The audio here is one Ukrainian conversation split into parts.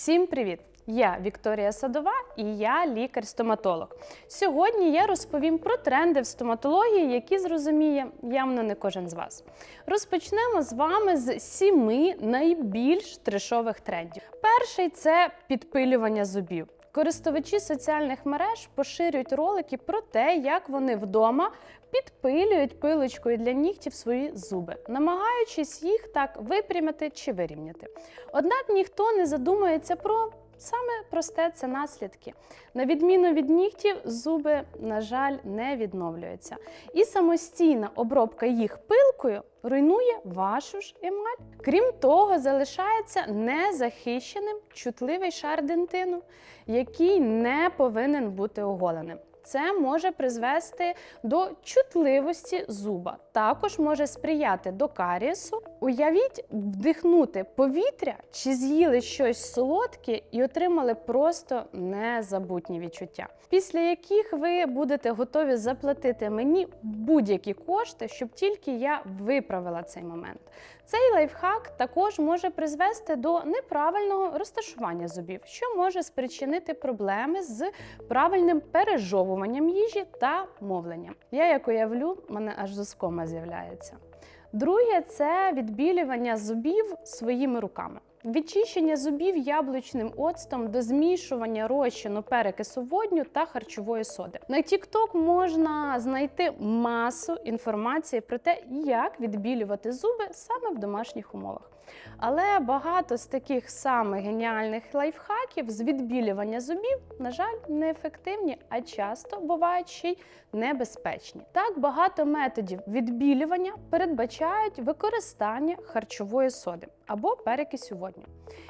Всім привіт! Я Вікторія Садова і я лікар-стоматолог. Сьогодні я розповім про тренди в стоматології, які зрозуміє явно не кожен з вас. Розпочнемо з вами з сіми найбільш трешових трендів. Перший це підпилювання зубів. Користувачі соціальних мереж поширюють ролики про те, як вони вдома підпилюють пилочкою для нігтів свої зуби, намагаючись їх так випрямити чи вирівняти. Однак ніхто не задумується про саме просте це наслідки. На відміну від нігтів, зуби, на жаль, не відновлюються. І самостійна обробка їх пилкою руйнує вашу ж емаль. Крім того, залишається незахищеним чутливий шар дентину, який не повинен бути оголеним. Це може призвести до чутливості зуба. Також може сприяти до карієсу. Уявіть, вдихнути повітря чи з'їли щось солодке і отримали просто незабутні відчуття, після яких ви будете готові заплатити мені будь-які кошти, щоб тільки я виправила цей момент. Цей лайфхак також може призвести до неправильного розташування зубів, що може спричинити проблеми з правильним пережовуванням їжі та мовленням. Я як уявлю, мене аж зускома з'являється. Друге це відбілювання зубів своїми руками. Відчищення зубів яблучним оцтом до змішування розчину перекису водню та харчової соди. На TikTok можна знайти масу інформації про те, як відбілювати зуби саме в домашніх умовах. Але багато з таких самих геніальних лайфхаків з відбілювання зубів, на жаль, неефективні, а часто бувають ще й небезпечні. Так багато методів відбілювання передбачають використання харчової соди або перекисю водню,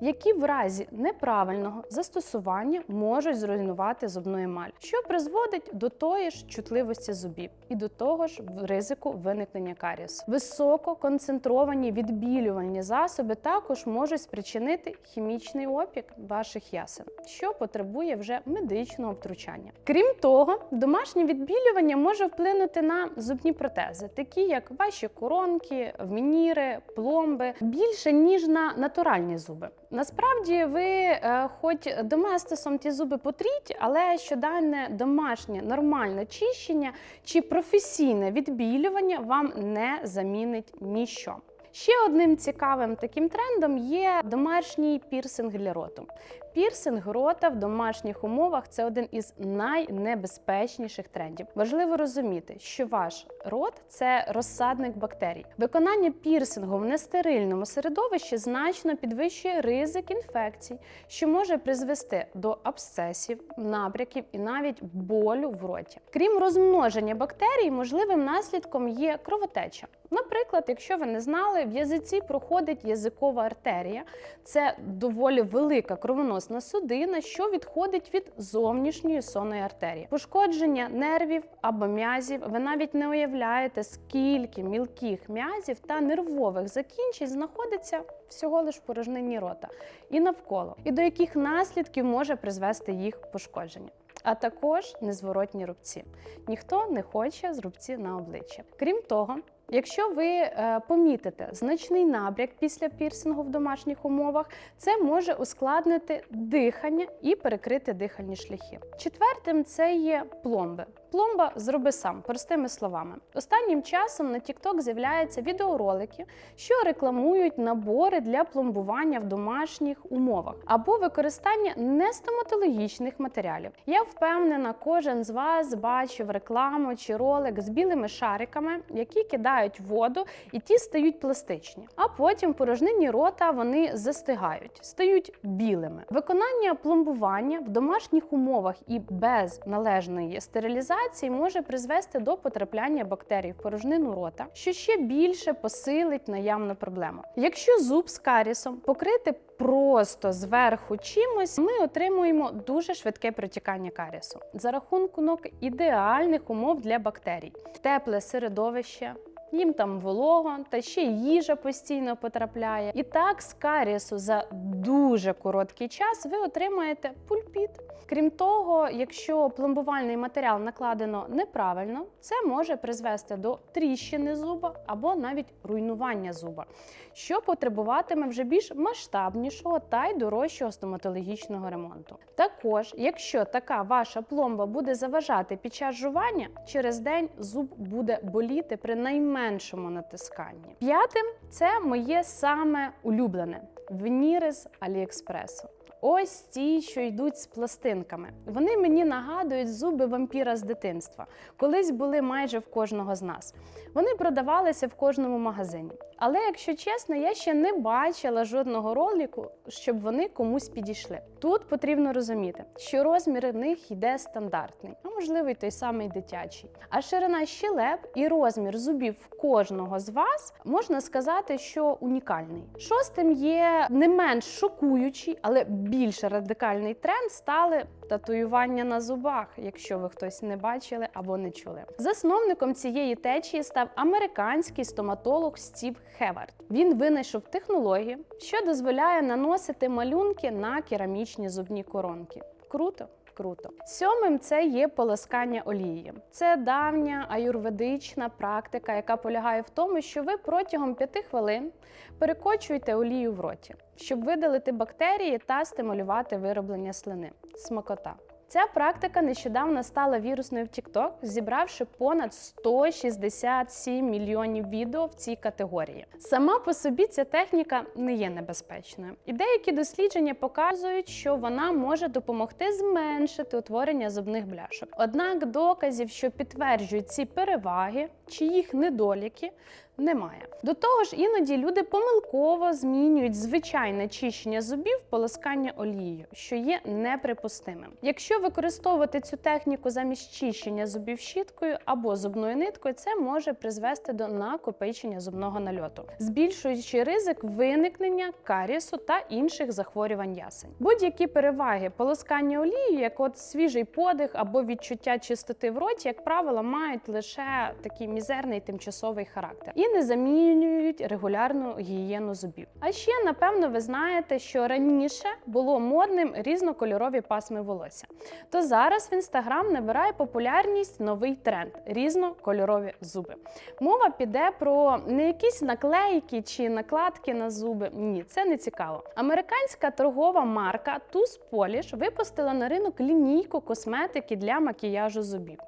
які в разі неправильного застосування можуть зруйнувати зубну емаль, що призводить до тої ж чутливості зубів і до того ж ризику виникнення карієсу. Високо концентровані відбілювальні засоби також можуть спричинити хімічний опік ваших ясен, що потребує вже медичного втручання. Крім того, домашнє відбілювання може вплинути на зубні протези, такі як ваші коронки, вмініри, пломби, більше ніж на натуральні зуби. Насправді, ви, е, хоч доместосом ті зуби потріть, але щоденне домашнє нормальне чищення чи професійне відбілювання вам не замінить ніщо. Ще одним цікавим таким трендом є домашній пірсинг для роту. Пірсинг рота в домашніх умовах це один із найнебезпечніших трендів. Важливо розуміти, що ваш рот це розсадник бактерій. Виконання пірсингу в нестерильному середовищі значно підвищує ризик інфекцій, що може призвести до абсцесів, набряків і навіть болю в роті. Крім розмноження бактерій, можливим наслідком є кровотеча. Наприклад, якщо ви не знали, в язиці проходить язикова артерія, це доволі велика кровоносна судина, що відходить від зовнішньої сонної артерії. Пошкодження нервів або м'язів. Ви навіть не уявляєте, скільки мілких м'язів та нервових закінчень знаходиться всього лиш в порожнині рота і навколо, і до яких наслідків може призвести їх пошкодження. А також незворотні рубці. Ніхто не хоче з рубці на обличчі. Крім того, Якщо ви е, помітите значний набряк після пірсингу в домашніх умовах, це може ускладнити дихання і перекрити дихальні шляхи. Четвертим це є пломби. Пломба зроби сам, простими словами. Останнім часом на TikTok з'являються відеоролики, що рекламують набори для пломбування в домашніх умовах або використання нестоматологічних матеріалів. Я впевнена, кожен з вас бачив рекламу чи ролик з білими шариками, які кидають воду, і ті стають пластичні. А потім порожнині рота вони застигають, стають білими. Виконання пломбування в домашніх умовах і без належної стерилізації може призвести до потрапляння бактерій в порожнину рота, що ще більше посилить наявну проблему. Якщо зуб з карісом покрити просто зверху чимось, ми отримуємо дуже швидке протікання карісу за рахунок ідеальних умов для бактерій, тепле середовище. Їм там волого, та ще й їжа постійно потрапляє. І так з карісу за дуже короткий час ви отримаєте пульпіт. Крім того, якщо пломбувальний матеріал накладено неправильно, це може призвести до тріщини зуба або навіть руйнування зуба, що потребуватиме вже більш масштабнішого та й дорожчого стоматологічного ремонту. Також, якщо така ваша пломба буде заважати під час жування, через день зуб буде боліти при найменшому натисканні. П'ятим це моє саме улюблене вніри з Аліекспресу. Ось ті, що йдуть з пластинками. Вони мені нагадують зуби вампіра з дитинства. Колись були майже в кожного з нас. Вони продавалися в кожному магазині. Але якщо чесно, я ще не бачила жодного ролику, щоб вони комусь підійшли. Тут потрібно розуміти, що розмір в них йде стандартний, а можливо й той самий дитячий. А ширина щелеп і розмір зубів кожного з вас можна сказати, що унікальний. Шостим є не менш шокуючий, але більш радикальний тренд стали татуювання на зубах, якщо ви хтось не бачили або не чули. Засновником цієї течії став американський стоматолог Стів Хевард. Він винайшов технологію, що дозволяє наносити малюнки на керамічні зубні коронки. Круто. Круто. Сьомим це є полоскання олії. Це давня аюрведична практика, яка полягає в тому, що ви протягом 5 хвилин перекочуєте олію в роті, щоб видалити бактерії та стимулювати вироблення слини. Смакота. Ця практика нещодавно стала вірусною в TikTok, зібравши понад 167 мільйонів відео в цій категорії. Сама по собі ця техніка не є небезпечною, і деякі дослідження показують, що вона може допомогти зменшити утворення зубних бляшок. Однак доказів, що підтверджують ці переваги чи їх недоліки, немає. До того ж, іноді люди помилково змінюють звичайне чищення зубів полоскання олією, що є неприпустимим. Якщо використовувати цю техніку замість чищення зубів щіткою або зубною ниткою, це може призвести до накопичення зубного нальоту, збільшуючи ризик виникнення карісу та інших захворювань ясень. Будь-які переваги полоскання олією, як от свіжий подих або відчуття чистоти в роті, як правило, мають лише такий мізерний тимчасовий характер і не замінюють регулярну гігієну зубів. А ще, напевно, ви знаєте, що раніше було модним різнокольорові пасми волосся. То зараз в інстаграм набирає популярність новий тренд різнокольорові зуби. Мова піде про не якісь наклейки чи накладки на зуби. Ні, це не цікаво. Американська торгова марка Tooth Polish випустила на ринок лінійку косметики для макіяжу зубів.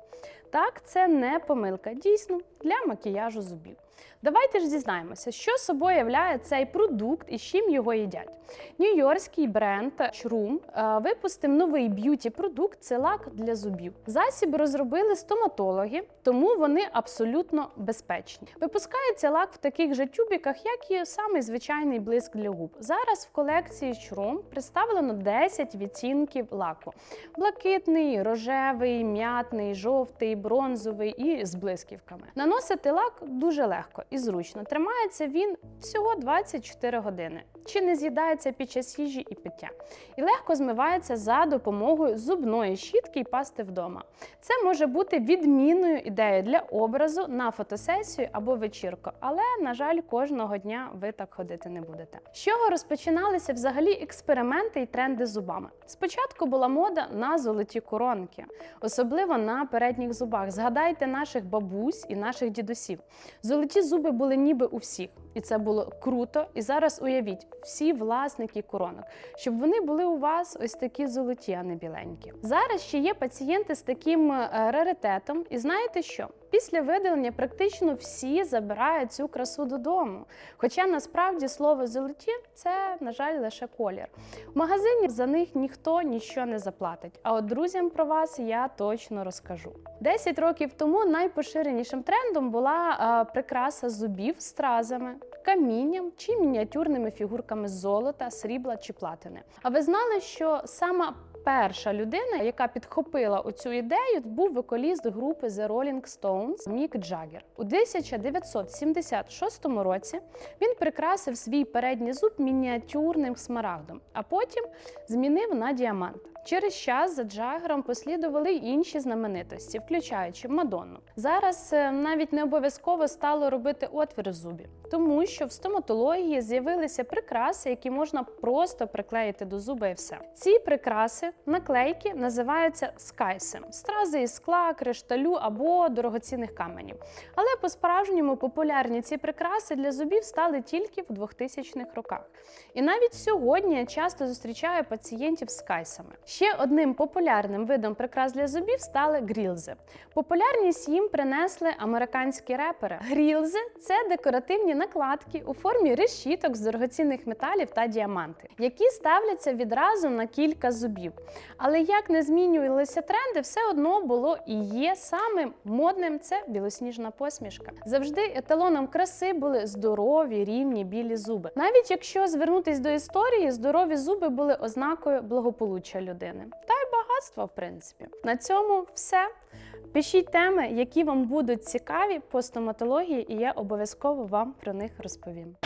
Так, це не помилка, дійсно для макіяжу зубів. Давайте ж дізнаємося, що собою являє цей продукт і з чим його їдять. Нью-Йоркський бренд Shroom е, випустив новий б'юті-продукт це лак для зубів. Засіб розробили стоматологи, тому вони абсолютно безпечні. Випускається лак в таких же тюбіках, як і самий звичайний блиск для губ. Зараз в колекції Shroom представлено 10 відтінків лаку: блакитний, рожевий, м'ятний, жовтий, бронзовий і з блисківками. Наносити лак дуже легко і зручно. Тримається він всього 24 години. Чи не з'їдається під час їжі і пиття. І легко змивається за допомогою зубної щітки і пасти вдома. Це може бути відмінною ідеєю для образу на фотосесію або вечірку, але, на жаль, кожного дня ви так ходити не будете. З чого розпочиналися взагалі експерименти і тренди з зубами? Спочатку була мода на золоті коронки, особливо на передніх зубах. Згадайте наших бабусь і наших дідусів. Золоті зуби були ніби у всіх, і це було круто. І зараз уявіть, всі власники коронок, щоб вони були у вас ось такі золоті, а не біленькі. Зараз ще є пацієнти з таким е, раритетом, і знаєте що? Після видалення практично всі забирають цю красу додому. Хоча насправді слово золоті це, на жаль, лише колір. В магазині за них ніхто нічого не заплатить. А от друзям про вас я точно розкажу. 10 років тому найпоширенішим трендом була а, прикраса зубів стразами, камінням чи мініатюрними фігурками золота, срібла чи платини. А ви знали, що сама перша людина, яка підхопила оцю ідею, був вокаліст групи The Rolling Stones Мік Джаггер. У 1976 році він прикрасив свій передній зуб мініатюрним смарагдом, а потім змінив на діамант. Через час за Джагером послідували інші знаменитості, включаючи Мадонну. Зараз е, навіть не обов'язково стало робити отвір в зубі, тому що в стоматології з'явилися прикраси, які можна просто приклеїти до зуба і все. Ці прикраси, наклейки, називаються скайси стрази із скла, кришталю або дорогоцінних каменів. Але по-справжньому популярні ці прикраси для зубів стали тільки в 2000-х роках. І навіть сьогодні я часто зустрічаю пацієнтів з кайсами. Ще одним популярним видом прикрас для зубів стали грілзи. Популярність їм принесли американські репери. Грілзи це декоративні накладки у формі решіток з дорогоцінних металів та діаманти, які ставляться відразу на кілька зубів. Але як не змінювалися тренди, все одно було і є самим модним це білосніжна посмішка. Завжди еталоном краси були здорові, рівні білі зуби. Навіть якщо звернутись до історії, здорові зуби були ознакою благополуччя людини та й багатства, в принципі. На цьому все. Пишіть теми, які вам будуть цікаві по стоматології, і я обов'язково вам про них розповім.